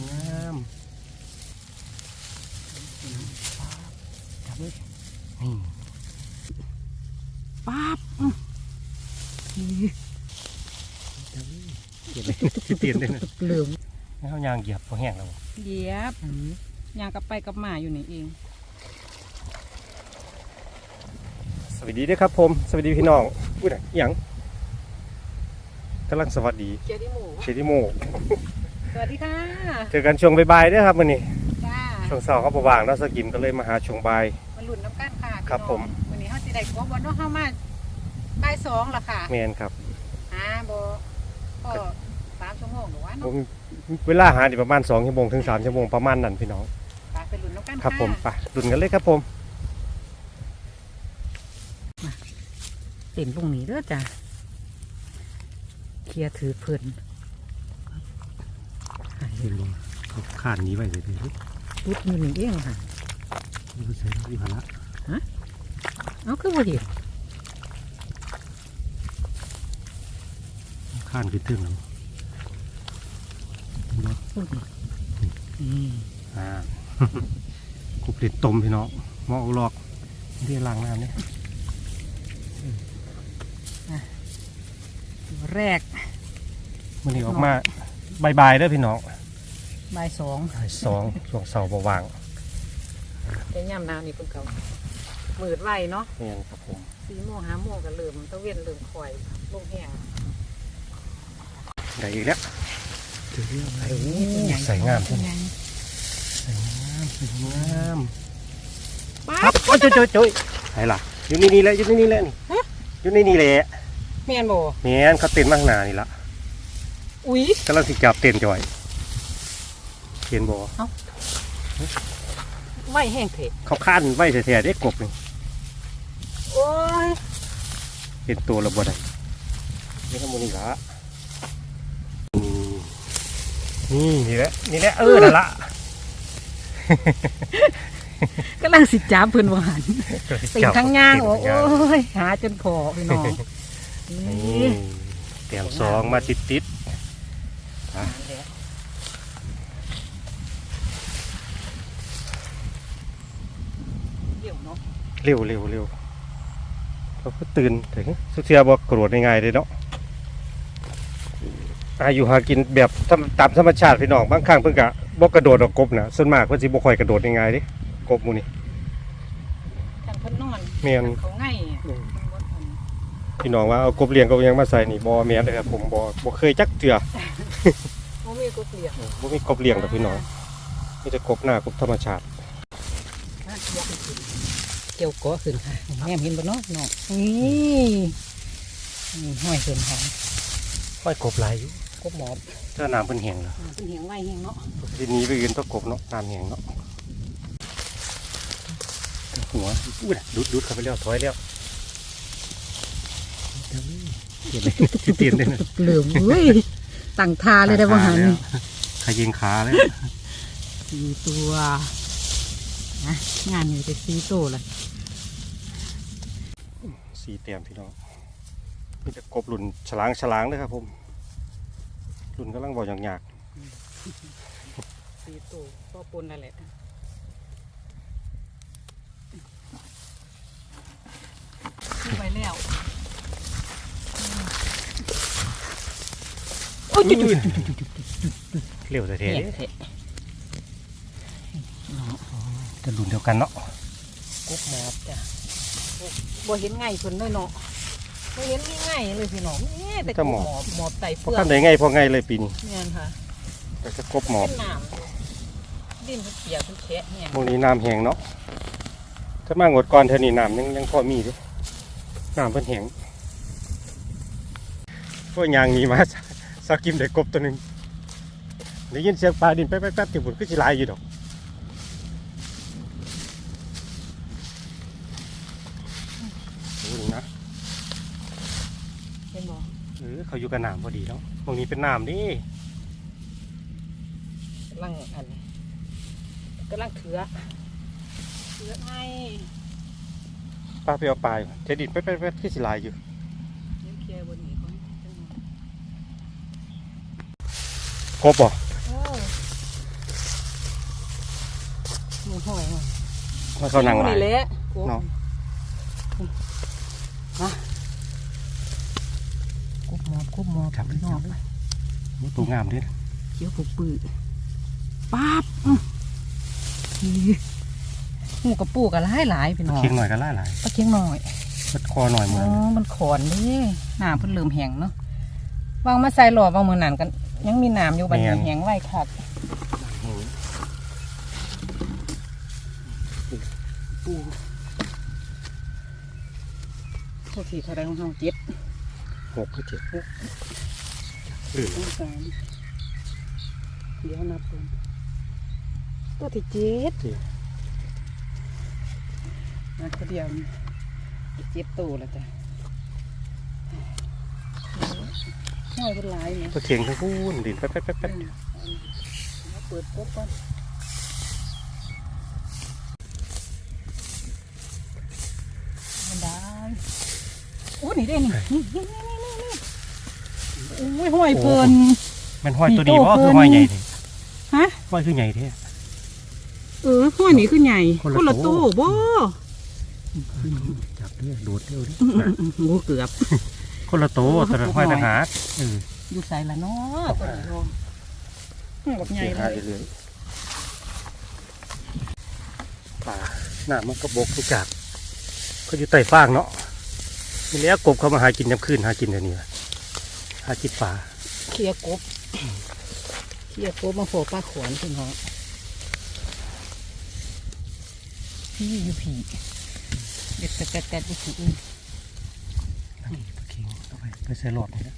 งามจับเลยนี่ป๊าบจับเลยเก็บเลยที่เตียนเลยนะเหลืองให้เขายางเหยียบพอแห้งแล้วเหยียบย่างกลับไปกลับมาอยู่นี่เอง สวัสดีด้วยครับผม สวัสดีพี่น้องอุ้ยไหนอิหยังกำลังสวัสดีเกียร์ที่หมูเชติโม สวัสดีค่ะ เจอกันช่วงบ่ายๆเด้วยครับวันนี้จ้าช่วงเสาร์เขาประว่างแล้วสกิมก็เลยมาหาช่วงบ่าย มาหลุนน้ำกันค่ะพี่ครับน้องผม วันนี้เขาจะได้กบวันเน้องเข้ามาบ่ายสองละค่ะแมนครับหาโบก็สามชั่วโมงหรือว่าผเนาะมเวลาหาอยู่ประมาณ2ชั่วโมงถึง3ชั่วโมงประมาณนั้นพี่น้องไปไปหลุนน้ำกันครับค่ะผมไปดุนกันเลยครับผมเต็มตรงนี้เด้อจ้ะเคลียร์ถือเพิ่น นี่ลงเขาขานนี้ไว้เลยพี่รุดอยู่นี่เองค่ะนี่ก็ใช้ที่พละเอาคือบ่เห็นขานคือถึงแล้วพุ่นนี่อ่ากุบเด็ดต้มพี่น้องหมออกลอกที่ล้างน้ำเนี่ยตัวแรกมันนี้ออกมาบายๆเด้อพี่น้อง บ่ายสองบ่ายสองช่วงเสาร์ประว่างแต่ย่ำนาวนี่เพิ่นเขามืดไวเนาะนี่ครับผมสี่โมงห้าโมงก็เริ่มตะเวนเริ่มคอยลงแห้งได้อีกแล้วถือเรื่องอะไรโอ้ใส่งามเป็นไงใส่งามใส่งามป๊าครับโอ้ยโจ้ยโจ้ยไหนล่ะอยู่นี่นี่แหละอยู่นี่นี่แหละนี่อยู่นี่นี่แหละแม่นบ่แม่นเขาเต้นมากหนานี่ละอุ้ยกำลังสิจับเต้นจ่อย เห็นบ่ไหวแห้งเถะเขาค้านไว้แท้ๆได้กบนี่โอ้ยเห็นตัวระบ่ได้นี่ขโมยนี่ละอืมนี่นี่แหละนี่แหละเออนั่นละกำลังสิจับเพิ่นว่าหันติ่งทั้งย่างโอ้ติ่ทั้งย่างยหาจนพอพี่น้องนี่เตรียมสองมาติดติด เดี๋ยวเนาะ ๆ เร็วเร็วเร็วเขาก็ตื่นถึงสุเทียบอกกรวดง่ายๆเลยเนาะอายุหากินแบบธรรมตามธรรมชาติพี่น้องบางครั้งเพิ่นกะบอกกระโดดออกกบนะส่วนมากเพิ่นสิบ่ค่อยกระโดดง่ายๆเดิกบหมูนี่กันเพิ่นนอนแม่นเขาง่ายอะมันบ่ทันพี่น้องว่าเอากบเลี้ยงกบยังมาใส่นี่บ่แม่นเลยครับผมบ่บ่เคยจักเทื่อบ่มีกูเกลียดบ่มีกบเลี้ยงดอกพี่น้องมีแต่กบหน้ากบธรรมชาติเกี่ยวก้อขึ้นค่ะแม่เห็นบ่เนาะน้องนี่นี่ห้อยขึ้นค่ะห้อยกบหลายอยู่กบหมอบถ้าน้ำเพิ่นแห้งแล้วอ่าเป็นเหียงไว้เหียงเนาะทีนี้ไปยืนตะกบเนาะน้ำแห้งเนาะหัวอุ้ยดูดดูดเข้าไปแล้วถอยแล้วเห็นไหมที่เตียนเลยนะเหลืองเว้ยตั้งทาเลยได้บ่หันขยิงขาเลยสี่ตัวนะงานนี้ไปสี่ตัวเลย สีเตียมพี่น้องมีแต่กบหลุนฉลางฉลางเลยครับผมหลุนกำลังบอกอย่างยากสีตัวก็ปนนั่นแหละขึ้นไปแล้วโอ้ยจุดจุดเร็วแต่เท่เท่เด้เท่จะหลุนเดียวกันเนาะกบหมอบจ้ะ บ่เห็นง่ายเพิ่นเลยเนาะบ่เห็นง่ายเลยพี่น้องแม่แต่กบหมอบหมอบไตเพเปลืราะอกทำได้ไงพอไงเลยปีนี้เนี่ยค่ะแต่จะกบหมอบเป็นน้ำดินเปียกเป็นแฉะเนี่ยพวกนี้น้ำแห้งเนาะถ้ามางดก่อนเท่านี้น้ำยังยังพอมีเด้น้ำเพิ่นแห้งพวกยางนี้มาสักกิมได้กบตัวหนึ่งได้ยินเสียงปลาดินแป๊บๆๆเดี๋ยวผมก็สิหลายอยู่ดอกดูนี่นะ เห็นบ่ เออเขาอยู่กับน้ำพอดีเนาะตรงนี้เป็นน้ำนี่กำลังอันกำลังเถือเถือไงปลาไปเอาปลาอยู่เทดินแป๊บๆๆคือสิหลายอยู่เดี๋ยวเคลียร์บนนี้ก่อนกบบ่เออห้อยมันว่าเขานั่งหลายนี่แหละกบเนาะฮะกบ หมอบกบหมอบครับหมอบนี่ตัวงามเด้อเขียวปุกปื้อปั๊บอื้อนี่หูกระปูกระหลายหลายพี่น้องเคียงหน่อยก็ล่าหลายปลาเคียงหน่อยเปิดคอหน่อยเหมือ๋อนอมันขอนนี่น้ำเพิ่นเริ่มแห้งเนาะวางมาใส่หลอดวางมือนันกัน ยังมีน้ำอยู่บัดนี้แห้งไว้คักปูโทษทีเท่าไรของเฮาเจ็ด หกคือเจ็ดหรือตัวสามเดี๋ยวนับก่อนตัวที่เจ็ดเจ็ดมาคนเดียวนี่เจ็ดตัวแล้วจ้ะห้อยเป็นหลายเนี่ยตัวเคียงทั้งคู่ดินแป๊บแป๊บแป๊บแป๊บเอาเปิดปุ๊บก่อนมันได้โอ้นี่ได้นี่นี่นี่นี่นี่นี่โอ้ยห้อยเพลิน มันห้อยตัวดีมีโต้ว่าคือเพิ่นห้อยใหญ่ดิฮะ ห้อยคือใหญ่แท้เออห้อยนี่คือใหญ่คนละละตู้บ่จับเด้อดูดเร็วดิอืมอืมอืมโอ้เกือบ คนละโตวตัวนั้นห้อยต่างหากเอออยู่ใส่ละเนาะตัวนี้เนาะห้อยแบบใหญ่หาเลยเรื่อยๆป่าหน้ามันก็บกทุกจากก็อยู่ใต้ฟางเนาะนี่แหล้วกบเขามาหากินยามคืนหากินเดี๋ยวนี้ล่ะหากินป่าเคลียร์กบเคลียร์กบมาโผล่ปลาขวนพี่น้องพี่อยู่ผีเด็ดแต่แต่อยู่ผีอื่นตะเคียงเอาไปไปใส่หลอดนี่นะ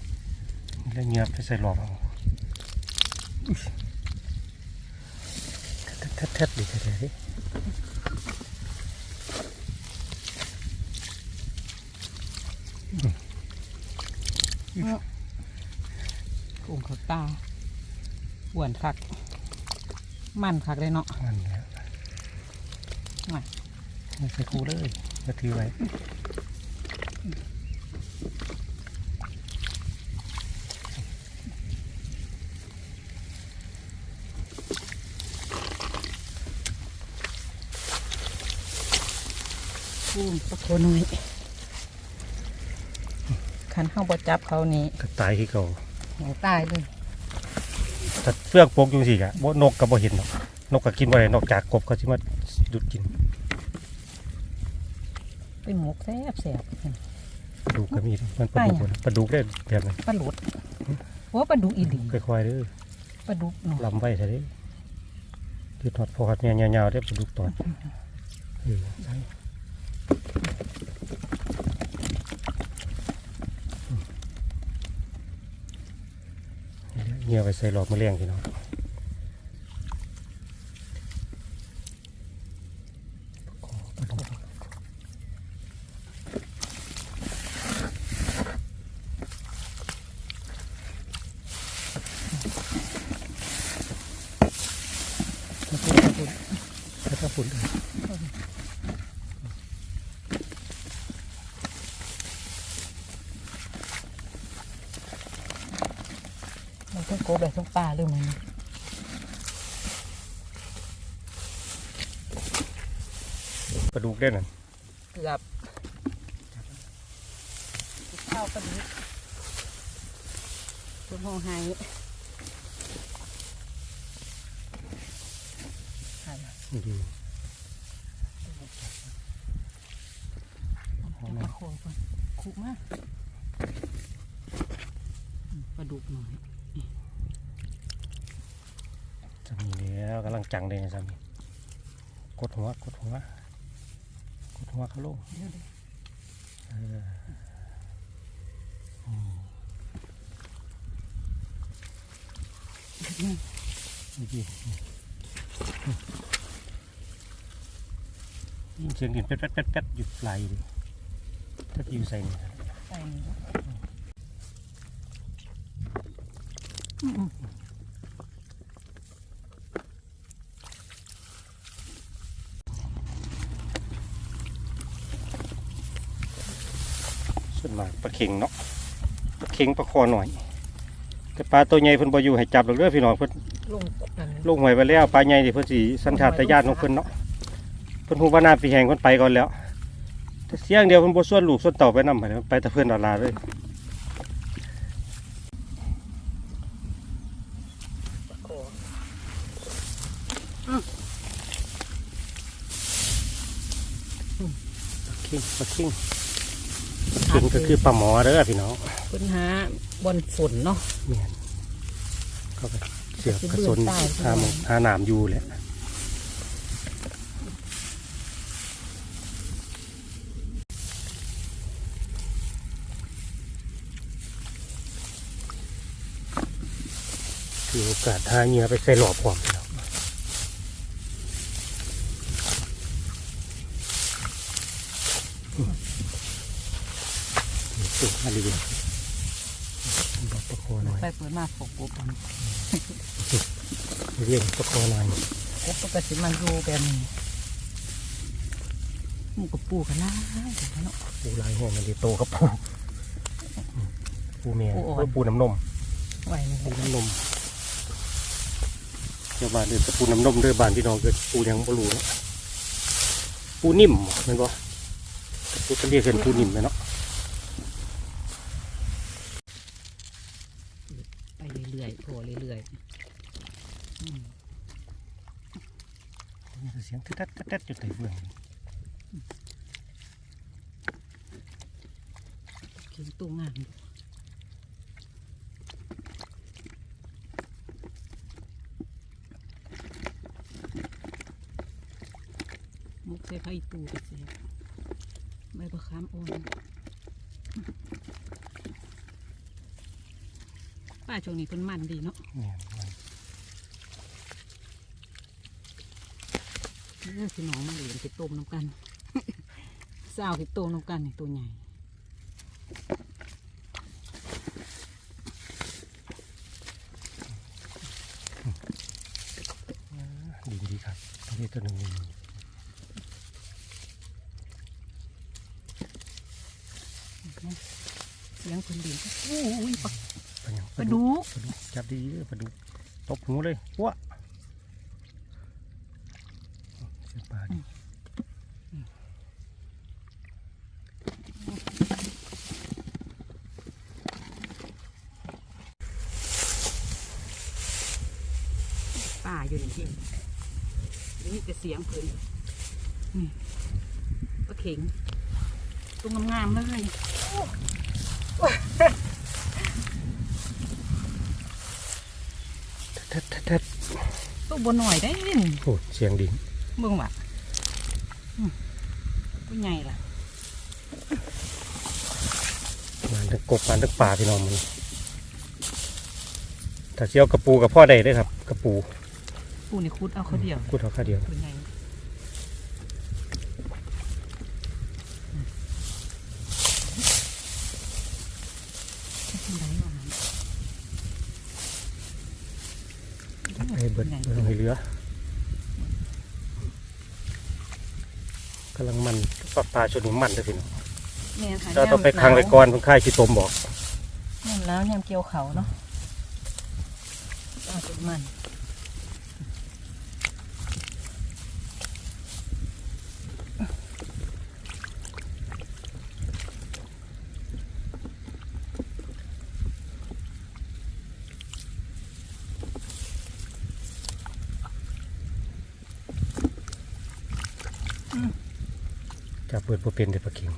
นี่แล้วเงียบไปใส่หลอดเอาอุ๊ยแทดแทดๆๆดิแทดๆดิกุ้ง เขาตาหวนคัก มันคักเลยเนาะนั่นแหละไม่ไม่ใส่คูเลยจะถือไว้กุ้งปลาโคน้อยคันเข้าบ่จับเขานี่ก็ตายที่เก่า แหงตายเลยถ้าเฟือกปกอยู่สิกะบ่นกก็บ่เห็นหรอกนกก็กินบ่ได้นอกจากกบเขาสิมาดุดกินเป็นหมกแซ่บแซ่บปลาดุกก็มีเด้อมันปลาดุกบ่นะปลาดุกได้แบบนั้นปลาหลุดว่าปลาดุกอีหลีค่อยๆเด้อปลาดุกเนาะลำไว้ซะเด้คือทอดพอดแม่ยาวๆได้ปลาดุกตอดเออใช่ เงียไปใส่หลอดมะเร็งพี่น้องปลาดุก ถ้าถ้าฝุ่นเลย มันต้องโกบแบบต้องปลาเลยมึง ปลาดุกได้นั่นเกือบข้าวปลาดุกตัวห้องไห้ดีจะปลาโคก่อนคุกมากปลาดุกหน่อยจะมีแล้วกำลังจังเลยนะจ๊ะมีกดหัวกดหัวกด หัวเขาลงเดี๋ยดิอืมเดี๋ยวเสียงดินเป็ดเป็ดเป็ดเป็ดอยู่ปลยดิถ้าอยู่ใส่นี่ใส่นี่มากปลาเข็งเนาะปลาเข็งปลาคอหน่อย แต่ปลาตัวใหญ่เพิ่นบ่อยู่ให้จับหรอกเด้อพี่น้องเพิ่นลงนั่นลงหวยไปแล้วปลาใหญ่นี่เพิ่นสิสัญชาตญาณของเพิ่นเนาะเพิ่นฮู้ว่าน้ำปีแห้งเพิ่นไปก่อนแล้วแต่เสียงเดียวเพิ่นบ่ส่วนลูกส่วนเต่าไปนำไปไปแต่เพิ่นเอาลาเลยปลาคอคิงปลาคิง คิงก็คือปลาหมอเด้อพี่น้องเพิ่นหาบอนฝนเนาะเมียนเข้าไปเสือกกระสนเบื่อตายหาหมองหาหนามอยู่แหละถือโอกาสหาเหงื่อไปใส่หลอบความพี่น้อง สุดมาดีเลยบอกประโคหน่อยไปเปิดมาฝกกบมันเรียกประโคหน่อยกบก็สิมันอยู่แบบนี้หมูกับปูกันนะเนาะปูลายแห้งมันดีโตกับปูปูเมียปูอ่อนเอ้ยปูน้ำนมไหวนี่ปูน้ำนมเจ้าบ้านเดือดปูน้ำนมเด้อบ้านพี่น้องเกิดปูยังบ่รู้เนาะปูนิ่มแมันบ่ปูก็เรียกกันปูนิ่มไหมเนาะ ไปเรื่อยๆโผล่เรื่อยๆอืม นี่คือเสียงตึ๊ดๆตึ๊ดๆอยู่ใต้เฟืองเขียนตู้งามอยู่มุกใส่ไผ่ตู้ก็เสียใบประคามอ่อนป้าช่วงนี้เพิ่นมันดีเนาะ เนี่ยมันเรื่องสิน้องมาเหรียญไปต้มน้ำกันสาวไปต้มน้ำกันนี่ตัวใหญ่ดีดีครับตัวนี้ตัวหนึ่งนี่เสียงเพิ่นดีโอ้ยปลาปลาหยังปลาดุกปลาดุกจับดีเด้อปลาดุกตบหูเลยว้าเสียปลาดิ ป่าอยู่ในที่นี่จะเสียงเพิ่นนี่ปลาเข็งตัวงามๆเลยแท็ดแท็ดแท็ดตัวบนหน่อยได้นี่โอ้เสียงดีเบิ่งว่ะอืมตัวใหญ่ล่ะงานทั้งกบงานทั้งป่าพี่น้องมันถ้าเชี่ยวกระปูกับพ่อใดได้อครับ กระปู ปูนี่คุดเอาเขาเดียวพูดเอาค่าเดียวตัวใหญ่อืมเป็นไงวะให้เบิดใหญ่เบิดให้เหลือกำลังมันปลาปลาชนนี้มันเลยพี่น้องแม่นค่ะเราต้องไปค้างไว้ก่อนเพิ่งค่ายขี้ตมบอก ยามแล้วยามเกี่ยวเขาเนาะเอาเป็นมัน บ่เป็นเด็ดปลาเข็ง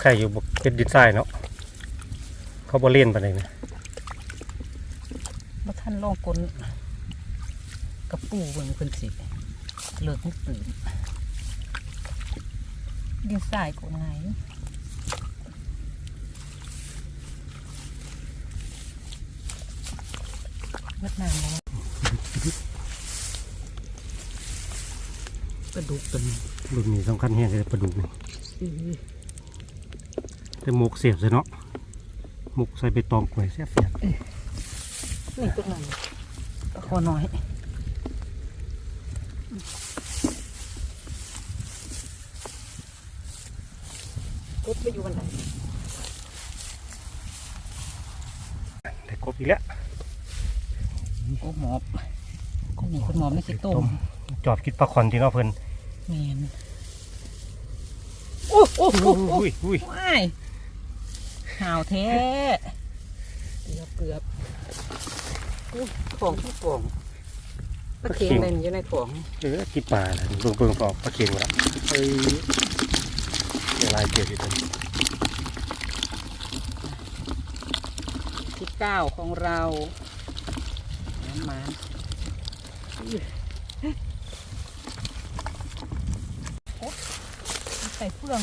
ใครอยู่บ่เป็นดินทรายเนาะเขาบ่เล่นปานใดนะบ่ท่านลองกลกระปูเบิ่งเพิ่นสิเลิกมันตื่นดินทรายกลไงเวียดนามแล้ว กระดูกตัวนี้รุ่นนี้สำคัญแฮงเลยปลาดุกนี่อื้อแต่หมกเสียบใส่เนาะหมกใส่ใบตองกล้วยแซ่บเสียบนี่ตัวนั้นก็คอน้อยกดไปอยู่บันไดได้ครบอีกแล้วโอ้หมอบก็มีคนหมอบไม่ใช่ต้มจอบกินปลาคอนที่เนาะเพิ่น แมนโอ้โอ้โอ้โอ้อุ้ยอุ้ยว้ายห่าวแท้เกือบเกือบอุ๊ยของที่กล่องปลาเค็งอะไรอยู่ในกล่องเออกินปลาน่ะเบิ่งเบิ่งฟอกปลาเค็งหมดละเอ้ยเดี๋ยวลายเกลืออยู่ตรงนี้ที่เก้าของเราน้ำมันอุ๊ยโอ๊ะ ใส่เฟือง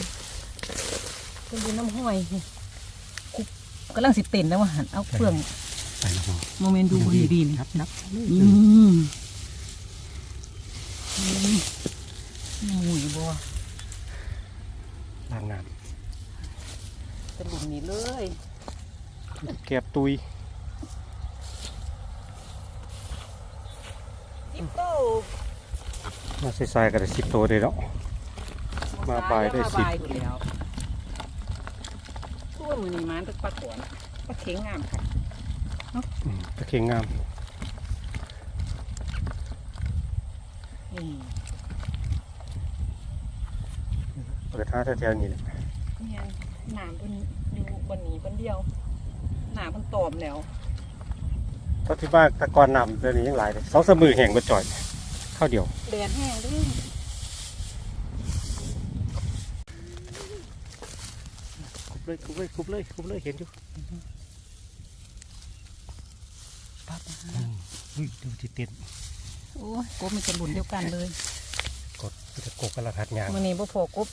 เป็นดูน้ำห้อยนี่คุกกำลังสิเต้นแล้วว่าหันเอาเฟืองไปแล้วพอโมเมนต์ดูดีดีนี่นับนับอืมอืมหมุยบัวล้างน้เป็นหลุมนี้เลยำแกบตุยอิปโต้มาใส่ทรายกันสิบตัวเลยเนาะ มาบ่ายได้สิบมาบ่ายอยู่แล้วทั่วมือนี้มันตึกปลาขวนปลาเข็งงามค่ะอืมปลาเค็งงามนี่เปิดท่าแถวๆนี้แหละเนี่ยหนามเป็นอยู่บนนี้บนเดียว หนามมันตอมแล้วตอนที่บ้านตะกอนนำเดือนนี้ยังหลายเลยสองสามมือแห่งบนจ่อยข้าวเดียว แดดแห้งด้วย คุบ เลยคุบเลยคุบเลยคุบเลยเห็นอยู่ปั๊บอืมอุ้ยดูที่เต้นโอ้ยกบมันจะหลุนเดียวกันเลยกดมันจะกบกระหัดยางมื่อนี้บ่พอกบ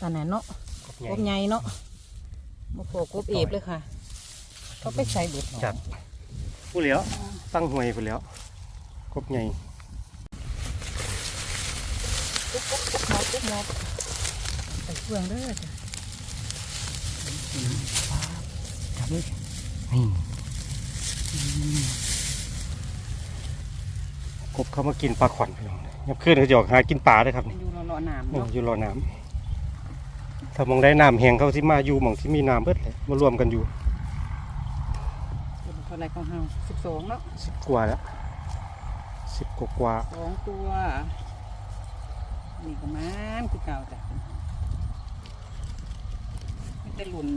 ตอนนั้นเนาะกบใหญ่กบใหญ่เนาะบ่พอกบเอฟเลยค่ะเขาไปใส่เบ็ดจัดผู้เหลียวตั้งหวยผู้เหลียวกบใหญ่กุ๊บกุ๊บกุ๊บหมอบกุ๊บหมอบใส่เครื่องเด้อจ้ะ จับเลยนี่กบเขามากินปลาขวัญพี่น้องยับขึ้นเขาจะออกหากินปลาด้วยครับมันี่นอยู่รอๆน้ำนี่เนาะอยู่รอน้ำถ้ามองได้น้ำแห้งเขาที่มาอยู่หมองที่มีน้ำเบิดเลยมารวมกันอยู่เป็นเท่าไรของเฮาสิบสองเนาะสิบกว่าแล้วสิบกว่ากว่าสองตัวนี่ก็มันคือเก่าจ้ะ มันจะหลุน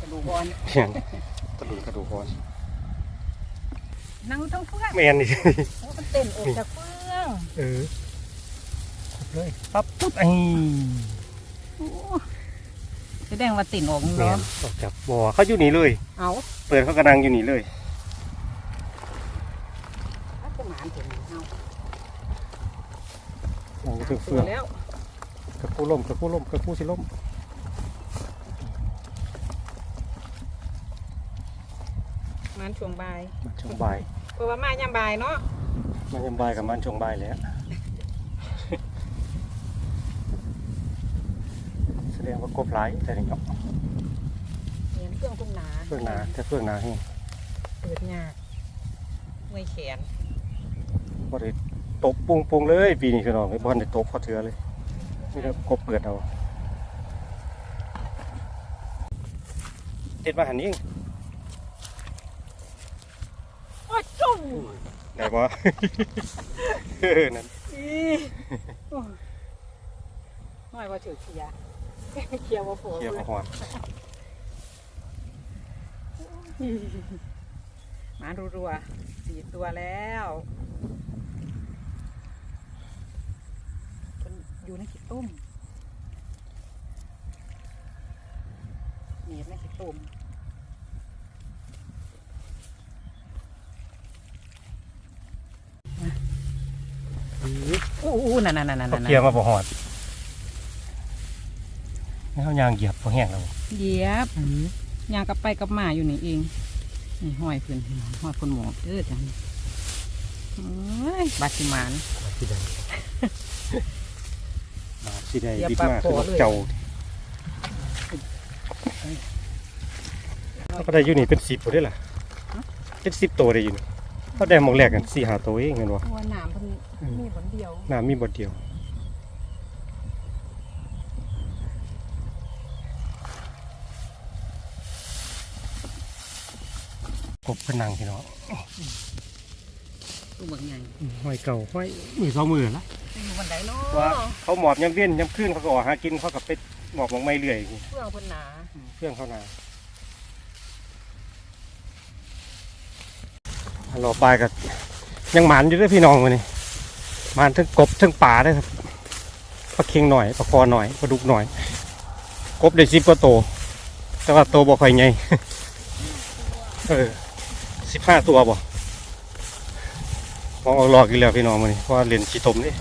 กระดูกบอลเพียงกระดูกกระดูกคอนนั่งอยู่ทั้งเฟืองแมนนี่โอ้มันเต้นออกจากเฟืองเออครบเลยปั๊บปุ๊บไอ้โอ้แสดงว่าติ่นออกแมเนาะนออกจากบ่อเขาอยู่นี่เลย เอาเปิดเขากระดังอยู่นี่เลยถ้าจะหมานถึงเอามองไปถึงตัเฟืวองแล้วกระกู้ล่มกระกู้ล่มกระกู้สิล่ม มัน ช่วงบ่ายมันช่วงบ่ายเพราะว่ามายามบ่ายเนาะมันยังบ่ายกับมันช่วงบ่ายแล้วแสดงว่ากบหลายแต่นี่เนาะเห็นเครื่องตุ้มหนาเฟืองหนาแต่เฟืองหนาให้เปิดยากเมื่อยแขนบ่ได้ตบปุงปุงเลย ปีนี้คือน้องไม่บ่ทันได้ตบเขาเถือเลยนี่ก็กบเปิดเอาเด็ดมาหันนี้เอง โอ้ยจุ่ม ได้บ่เออนั่นอีโอ้ยน้อยว่าถือเคียร์เคียร์ว่าโผล่เกี่ยวกับหอนมารัวๆสี่ตัวแล้วมันอยู่ในขี้ต้มหนีบในขี้ต้ม อู้อู้นั่นนั่นนั่นนั่นเขาเกี่ยวมาบ่หอดนี่เขายางเหยียบพอแห้งแล้วเหยียบยางกลับไปกลับมาอยู่นี่เองนี่ห้อยเพื่อนห้อยคนหมอบเออจังเอ้ยบาสิมานสิได้มาสิได้เหยียบบิดปากมาคคืออนกเลยเจ้าเขาก็ได้อยู่นี่เป็นสิบตัวได้ล่ะเป็นสิบตัวได้อยู่นี่เขาได้หมองแรกกันสี่หาตัวเองเห็นบ่ตัวหนา มเพิ่นมีผลเดียวน้ำมีบทเดียว กบพนังพี่น้องตัวบางใหญ่ห้อยเก่าห้อยมือสองมือละจะอยู่วันไหนเนาว่าะเขาหมอบยำเวียนยำขึ้นเขาก็ออกหากินเขากับไปหมอบมองไม่เรื่อยเพื่องเพิ่นหนาเพื่อนเขานาฮัลโหลปลายกับยังหมานอยู่ด้วยพี่น้องวันนี้ห มาทั้งกบทั้งป่าด้วยครับปลาเค็งหน่อยปลาคอหน่อยปลาดุกหน่อย กบได้สิบกว่าโต แต่ว่าโตบ่ค่อยไงเออสิบห้าตัวบ่มองเอาหลอกอีกแล้วพี่น้องวันนี้เพราะเรียนชีตมนี่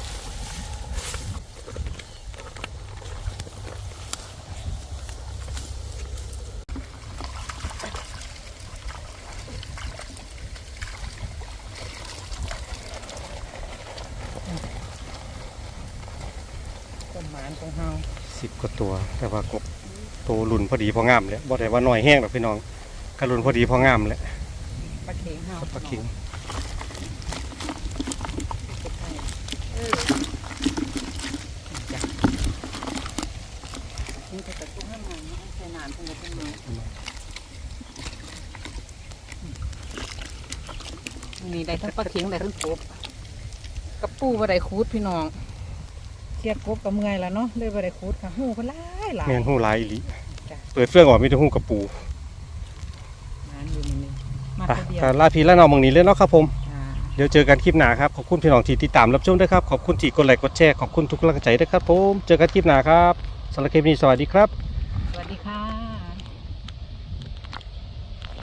ต้นหมานของเฮา สิบกว่าตัว แต่ว่ากบโตรุ่นพอ ดีพองามเลยบ่ได้ว่าน้อยแห้งหรอกพี่น้องกระรุ่นพอดีพองามเลยปลาเข็งเฮาปลาเค็งเออจ้ะนี่จะตัดตุ้งให้มันเนาะใส่น้ำเพิ่นก็เป็นมือนี่ได้ทั้งปลาเข็งได้ทั้งกบกระปูบ่ได้คูดพี่น้องเทียบกบกับเมื่อยแล้วเนาะเลยบ่ได้คูดค่ะหูเพิ่นหลายหลายแมนหูหลายอีหลีจ้ะ เปิดเฟื่องออกมีแต่หูกระปูหมานอยู่นี่มาไปตัวเดียวก็ลาพี่แล้วน้องบางนี้เลยเนาะครับผม จ้าเดี๋ยวเจอกันคลิปหน้าครับ ขอบคุณพี่น้องที่ติดตามรับชมด้วยครับ ขอบคุณที่กดไลค์กดแชร์ ขอบคุณทุกกำลังใจด้วยครับผม เจอกันคลิปหน้าครับสำหรับคลิปนี้สวัสดีครับ สวัสดีค่ะ